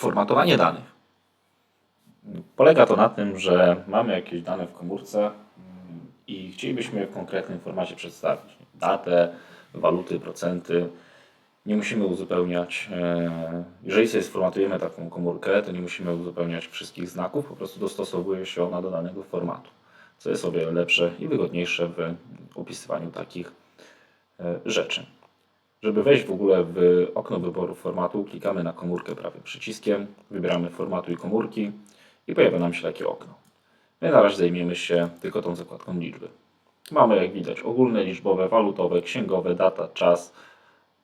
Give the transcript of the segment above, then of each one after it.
Formatowanie danych. Polega to na tym, że mamy jakieś dane w komórce mm, i chcielibyśmy je w konkretnym formacie przedstawić. Datę, waluty, procenty. Nie musimy uzupełniać, e, jeżeli sobie sformatujemy taką komórkę, to nie musimy uzupełniać wszystkich znaków, po prostu dostosowuje się ona do danego formatu, co jest o wiele lepsze i wygodniejsze w opisywaniu takich e, rzeczy. Żeby wejść w ogóle w okno wyboru formatu, klikamy na komórkę prawym przyciskiem, wybieramy formatu i komórki i pojawia nam się takie okno. My na razie zajmiemy się tylko tą zakładką liczby. Mamy jak widać ogólne, liczbowe, walutowe, księgowe, data, czas,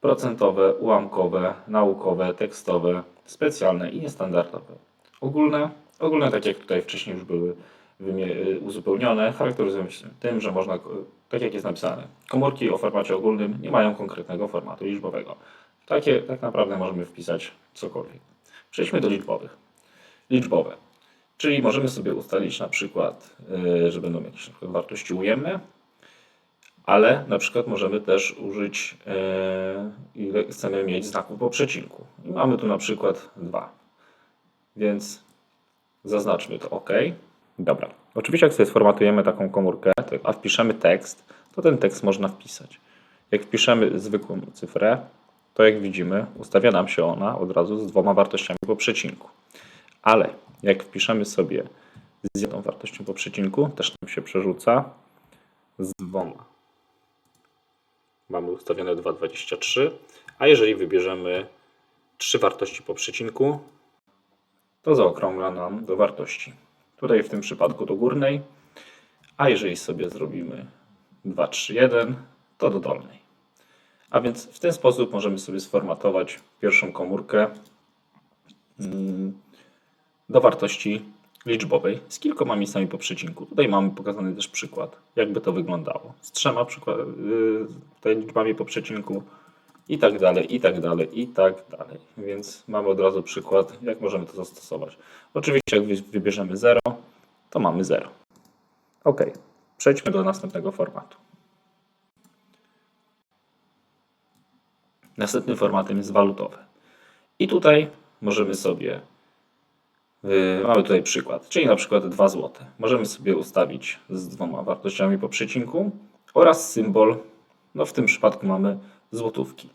procentowe, ułamkowe, naukowe, tekstowe, specjalne i niestandardowe. Ogólne, ogólne tak jak tutaj wcześniej już były uzupełnione, charakteryzują się tym, że można, y, tak jak jest napisane, komórki o formacie ogólnym nie mają konkretnego formatu liczbowego. Takie tak naprawdę możemy wpisać cokolwiek. Przejdźmy do liczbowych. Liczbowe. Czyli możemy sobie ustalić na przykład, y, że będą jakieś wartości ujemne, ale na przykład możemy też użyć, e, ile chcemy mieć znaków po przecinku. I mamy tu na przykład dwa. Więc zaznaczmy to OK. Dobra. Oczywiście jak sobie sformatujemy taką komórkę, a wpiszemy tekst, to ten tekst można wpisać. Jak wpiszemy zwykłą cyfrę, to jak widzimy, ustawia nam się ona od razu z dwoma wartościami po przecinku. Ale jak wpiszemy sobie z jedną wartością po przecinku, też nam się przerzuca z dwoma mamy ustawione 2,23, a jeżeli wybierzemy trzy wartości po przecinku, to zaokrągla nam do wartości. Tutaj w tym przypadku do górnej, a jeżeli sobie zrobimy 2,3,1, to do dolnej. A więc w ten sposób możemy sobie sformatować pierwszą komórkę mm, do wartości liczbowej z kilkoma miejscami po przecinku. Tutaj mamy pokazany też przykład, jakby to wyglądało. Z trzema przykład, tutaj liczbami po przecinku i tak dalej, i tak dalej, i tak dalej. Więc mamy od razu przykład, jak możemy to zastosować. Oczywiście jak wy- wybierzemy 0, to mamy 0. Ok, przejdźmy do następnego formatu. Następnym formatem jest walutowy. I tutaj możemy sobie Yy, Mamy tutaj przykład, czyli na przykład 2 zł. Możemy sobie ustawić z dwoma wartościami po przecinku oraz symbol, no w tym przypadku mamy złotówki.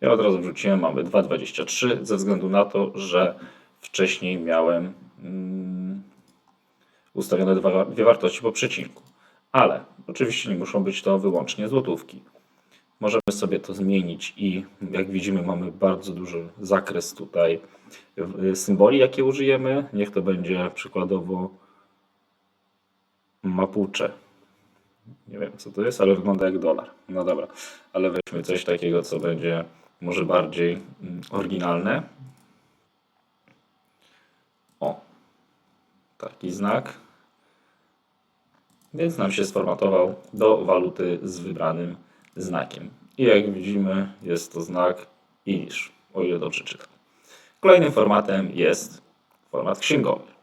Ja od razu wrzuciłem, mamy 2,23 ze względu na to, że wcześniej miałem mm, ustawione dwa, dwie wartości po przecinku. Ale oczywiście nie muszą być to wyłącznie złotówki. Możemy sobie to zmienić i jak widzimy mamy bardzo duży zakres tutaj y, symboli, jakie użyjemy. Niech to będzie przykładowo mapuche. Nie wiem co to jest, ale wygląda jak dolar. No dobra, ale weźmy coś takiego, co będzie może bardziej mm, oryginalne. O, taki znak. Więc nam się sformatował do waluty z wybranym znakiem. I jak widzimy, jest to znak Irish, o ile dobrze czytam. Kolejnym formatem jest format księgowy.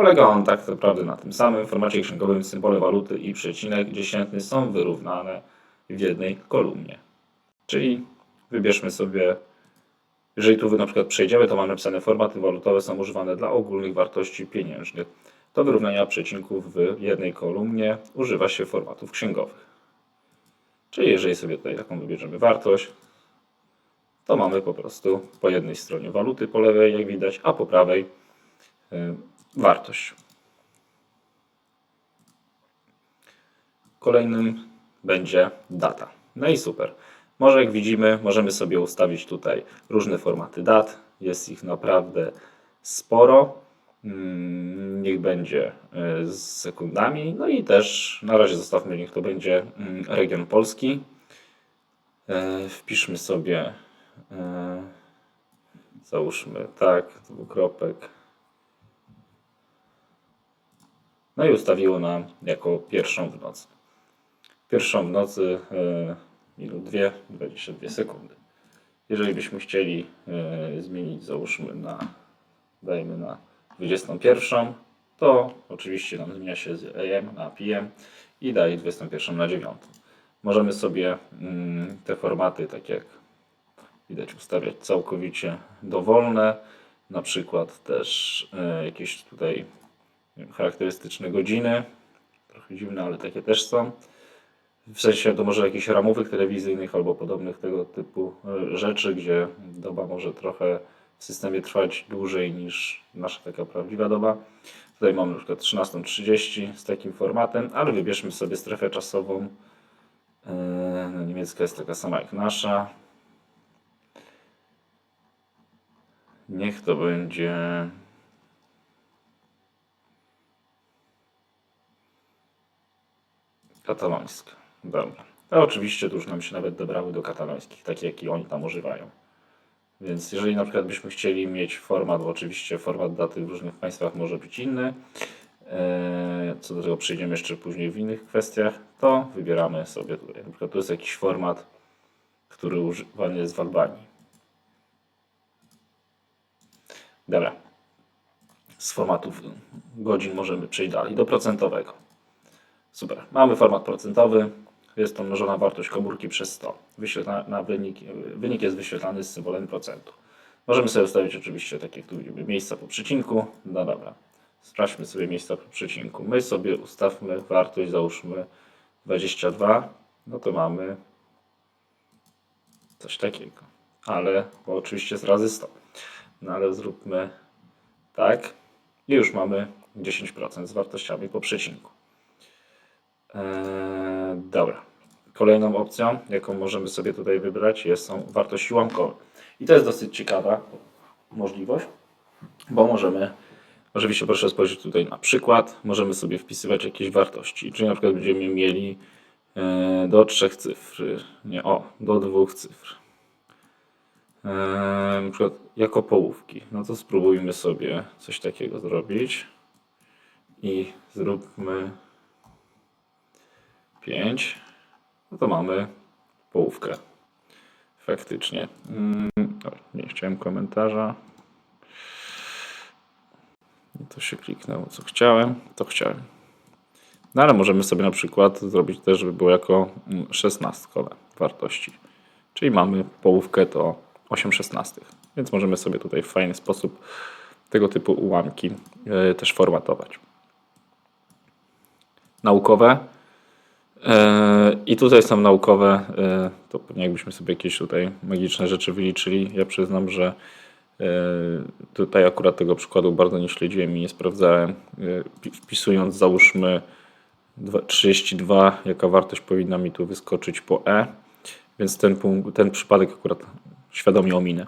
Polega on tak naprawdę na tym samym. W formacie księgowym symbole waluty i przecinek dziesiętny są wyrównane w jednej kolumnie. Czyli wybierzmy sobie, jeżeli tu na przykład przejdziemy, to mamy napisane formaty walutowe są używane dla ogólnych wartości pieniężnych. Do wyrównania przecinków w jednej kolumnie używa się formatów księgowych. Czyli jeżeli sobie tutaj taką wybierzemy wartość, to mamy po prostu po jednej stronie waluty po lewej, jak widać, a po prawej y, wartość. Kolejnym będzie data. No i super. Może jak widzimy, możemy sobie ustawić tutaj różne formaty dat. Jest ich naprawdę sporo. Mm, Niech będzie y, z sekundami. No i też na razie zostawmy, niech to będzie mm, region polski. E, Wpiszmy sobie, e, załóżmy tak, dwukropek. No i ustawiło nam jako pierwszą w nocy. Pierwszą w nocy minut 2, 22 sekundy. Jeżeli byśmy chcieli e, zmienić, załóżmy na, dajmy na 21, to oczywiście nam zmienia się z AM na PM i daje 21 na 9. Możemy sobie mm, te formaty, tak jak widać ustawiać całkowicie dowolne, na przykład też e, jakieś tutaj charakterystyczne godziny, trochę dziwne, ale takie też są. W sensie to może jakichś ramówek telewizyjnych albo podobnych tego typu e, rzeczy, gdzie doba może trochę w systemie trwać dłużej niż nasza taka prawdziwa doba. Tutaj mamy na przykład 13.30 z takim formatem, ale wybierzmy sobie strefę czasową. No, niemiecka jest taka sama jak nasza. Niech to będzie. Katalońska. Dobra. A oczywiście tu już nam się nawet dobrały do katalońskich, takie jakie oni tam używają. Więc jeżeli na przykład byśmy chcieli mieć format, bo oczywiście format daty w różnych państwach może być inny, e, co do tego przejdziemy jeszcze później w innych kwestiach, to wybieramy sobie tutaj. Na przykład tu jest jakiś format, który używany jest w Albanii. Dobra. Z formatów godzin możemy przejść dalej do procentowego. Super. Mamy format procentowy. Jest to mnożona wartość komórki przez 100. Wyświetla, na wynik, wynik jest wyświetlany z symbolem procentu. Możemy sobie ustawić oczywiście tak jak tu miejsca po przecinku. No dobra. Sprawdźmy sobie miejsca po przecinku. My sobie ustawmy wartość, załóżmy 22. No to mamy coś takiego. Ale, bo oczywiście jest razy 100. No ale zróbmy tak. I już mamy 10% z wartościami po przecinku. Eee, dobra. Kolejną opcją, jaką możemy sobie tutaj wybrać, jest, są wartości. I to jest dosyć ciekawa możliwość, bo możemy, oczywiście proszę spojrzeć tutaj na przykład, możemy sobie wpisywać jakieś wartości. Czyli na przykład będziemy mieli e, do trzech cyfr, nie o, do dwóch cyfr. E, na przykład jako połówki. No to spróbujmy sobie coś takiego zrobić. I zróbmy 5, no to mamy połówkę. Faktycznie. Mm, nie chciałem komentarza. To się kliknęło, co chciałem, to chciałem. No ale możemy sobie na przykład zrobić też, żeby było jako mm, szesnastkowe wartości. Czyli mamy połówkę to 8 szesnastych. Więc możemy sobie tutaj w fajny sposób tego typu ułamki yy, też formatować. Naukowe E, I tutaj są naukowe, e, to pewnie jakbyśmy sobie jakieś tutaj magiczne rzeczy wyliczyli. Ja przyznam, że e, tutaj akurat tego przykładu bardzo nie śledziłem i nie sprawdzałem. Wpisując załóżmy 32, jaka wartość powinna mi tu wyskoczyć po E, więc ten, punkt, ten przypadek akurat świadomie ominę.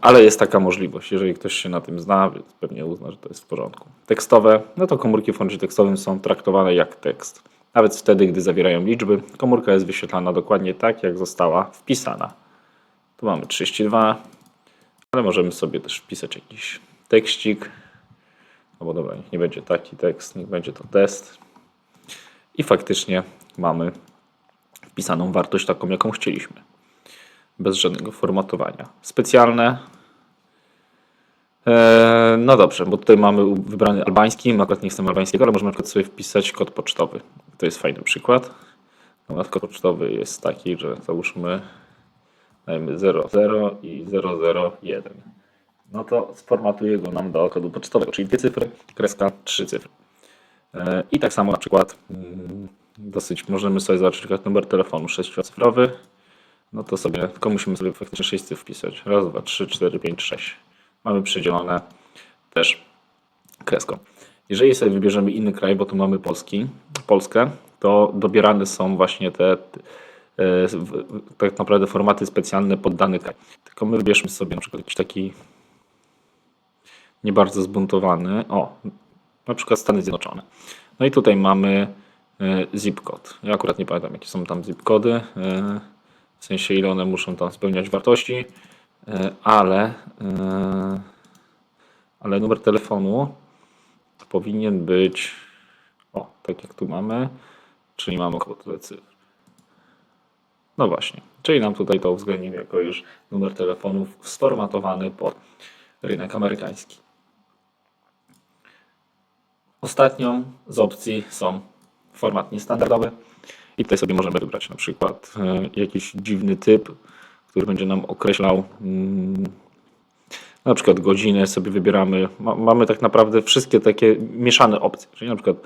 Ale jest taka możliwość, jeżeli ktoś się na tym zna, więc pewnie uzna, że to jest w porządku. Tekstowe, no to komórki w formacie tekstowym są traktowane jak tekst. Nawet wtedy, gdy zawierają liczby, komórka jest wyświetlana dokładnie tak, jak została wpisana. Tu mamy 32, ale możemy sobie też wpisać jakiś tekstik. No bo dobra, niech nie będzie taki tekst, niech będzie to test. I faktycznie mamy wpisaną wartość taką, jaką chcieliśmy bez żadnego formatowania. Specjalne. Eee, no dobrze, bo tutaj mamy wybrany albański, akurat nie chcemy albańskiego, ale możemy na przykład sobie wpisać kod pocztowy. To jest fajny przykład. No, kod pocztowy jest taki, że załóżmy dajmy 00 i 001. No to sformatuje go nam do kodu pocztowego, czyli dwie cyfry, kreska, trzy cyfry. Eee, I tak samo na przykład mm, dosyć możemy sobie zobaczyć numer telefonu sześciocyfrowy no to sobie, tylko musimy sobie faktycznie 6 cyfr wpisać. Raz, dwa, trzy, cztery, pięć, sześć. Mamy przedzielone też kreską. Jeżeli sobie wybierzemy inny kraj, bo tu mamy Polski, Polskę, to dobierane są właśnie te e, tak naprawdę formaty specjalne pod dany kraj. Tylko my wybierzmy sobie na przykład jakiś taki nie bardzo zbuntowany. O, na przykład Stany Zjednoczone. No i tutaj mamy e, zip kod. Ja akurat nie pamiętam jakie są tam zip kody. Sensie ile one muszą tam spełniać wartości, e, ale, e, ale numer telefonu powinien być, o, tak jak tu mamy, czyli mamy około tyle cyfr. No właśnie, czyli nam tutaj to uwzględnił jako już numer telefonu sformatowany pod rynek amerykański. Ostatnią z opcji są format niestandardowy. I tutaj sobie możemy wybrać na przykład e, jakiś dziwny typ, który będzie nam określał mm, na przykład godzinę sobie wybieramy. Ma, mamy tak naprawdę wszystkie takie mieszane opcje, czyli na przykład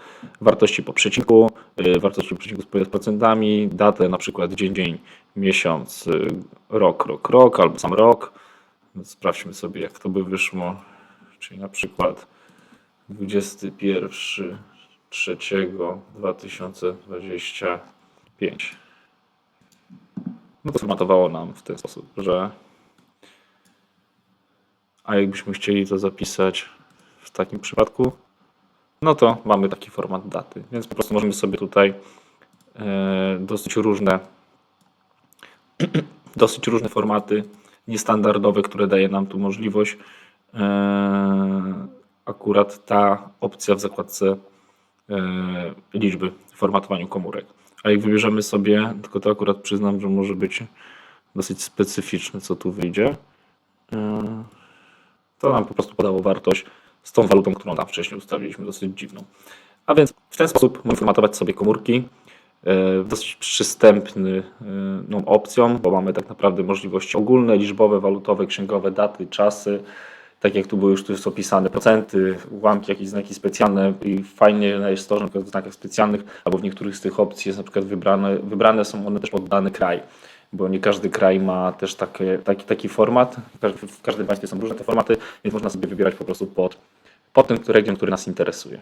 wartości po przecinku, y, wartości po przecinku z procentami, datę na przykład dzień, dzień, miesiąc, y, rok, rok, rok albo sam rok. Sprawdźmy sobie jak to by wyszło, czyli na przykład 21 3 2025. No to sformatowało nam w ten sposób, że a jakbyśmy chcieli to zapisać w takim przypadku, no to mamy taki format daty. Więc po prostu możemy sobie tutaj e, dosyć różne dosyć różne formaty niestandardowe, które daje nam tu możliwość. E, akurat ta opcja w zakładce e, liczby w formatowaniu komórek. A jak wybierzemy sobie, tylko to akurat przyznam, że może być dosyć specyficzne, co tu wyjdzie. E, to nam po prostu podało wartość z tą walutą, którą tam wcześniej ustawiliśmy, dosyć dziwną. A więc w ten sposób możemy formatować sobie komórki e, dosyć przystępny e, no, opcją, bo mamy tak naprawdę możliwości ogólne, liczbowe, walutowe, księgowe, daty, czasy. Tak jak tu były już tu jest opisane procenty, ułamki, jakieś znaki specjalne i fajnie jest to, że w znakach specjalnych albo w niektórych z tych opcji jest na przykład wybrane, wybrane są one też pod dany kraj, bo nie każdy kraj ma też takie, taki, taki format, w każdym- państwie są różne te formaty, więc można sobie wybierać po prostu pod, pod ten region, który nas interesuje.